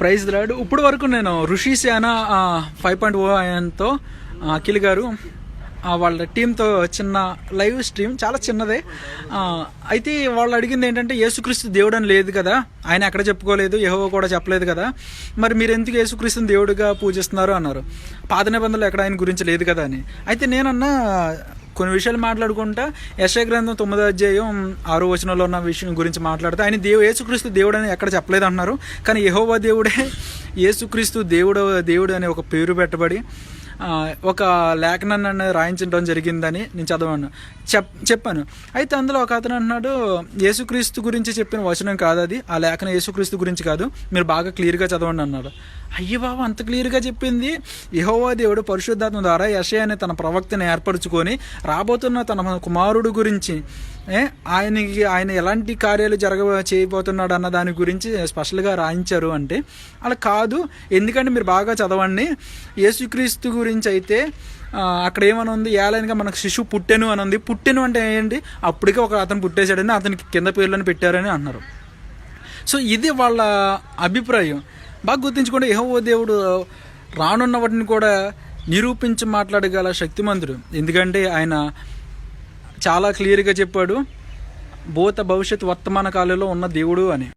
Praise రాడు. ఇప్పుడు వరకు నేను ఋషి సేన ఫైవ్ పాయింట్ ఓ ఆయనతో అఖిల్ గారు వాళ్ళ టీంతో చిన్న లైవ్ స్ట్రీమ్ చాలా చిన్నదే. అయితే వాళ్ళు అడిగింది ఏంటంటే యేసుక్రీస్తు దేవుడు అని లేదు కదా. ఆయన ఎక్కడ చెప్పుకోలేదు యెహోవా కూడా చెప్పలేదు కదా. మరి మీరు ఎందుకు యేసుక్రీస్తుని దేవుడిగా పూజిస్తున్నారు? అన్నారు. పాత నిబంధనలు ఎక్కడ ఆయన గురించి లేదు కదా అని. అయితే నేనన్నా కొన్ని విషయాలు మాట్లాడుకుంటా. యశయ గ్రంథం తొమ్మిదో అధ్యాయం ఆరో వచనంలో ఉన్న విషయం గురించి మాట్లాడితే. ఆయన దేవు యేసుక్రీస్తు దేవుడు అని ఎక్కడ చెప్పలేదు అంటున్నారు కానీ యహోవా దేవుడే యేసుక్రీస్తు దేవుడు దేవుడు అనే ఒక పేరు పెట్టబడి ఒక లేఖనాన్ని రాయించడం జరిగిందని నేను చదవను. చెప్ చెప్పాను. అయితే అందులో ఒక అతను అంటున్నాడు యేసుక్రీస్తు గురించి చెప్పిన వచనం కాదు అది. ఆ లేఖన యేసుక్రీస్తు గురించి కాదు. మీరు బాగా క్లియర్గా చదవండి అన్నాడు. అయ్యో బాబు అంత క్లియర్గా చెప్పింది? యహోవా దేవుడు పరిశుద్ధాత్మ ద్వారా యశయ అనే తన ప్రవక్తను ఏర్పరచుకొని రాబోతున్న తన కుమారుడు గురించి ఆయనకి ఆయన ఎలాంటి కార్యాలు జరగ చేయబోతున్నాడు అన్న దాని గురించి స్పెషల్గా రాయించారు అంటే అలా కాదు. ఎందుకంటే మీరు బాగా చదవండి. యేసుక్రీస్తు గురించి అయితే అక్కడ ఏమని ఉంది ఏలైనగా మనకు శిశువు పుట్టెను అని ఉంది పుట్టెను అంటే ఏంటి? అప్పటికే ఒక అతను పుట్టేశాడని అతనికి కింద పేర్లను పెట్టారని అన్నారు. సో ఇది వాళ్ళ అభిప్రాయం. బాగా గుర్తుంచుకోండి యెహోవా దేవుడు రానున్న వాటిని కూడా నిరూపించి మాట్లాడగల శక్తిమంతుడు. ఎందుకంటే ఆయన చాలా క్లియర్గా చెప్పాడు. భూత భవిష్యత్ వర్తమాన కాలంలో ఉన్న దేవుడు అని.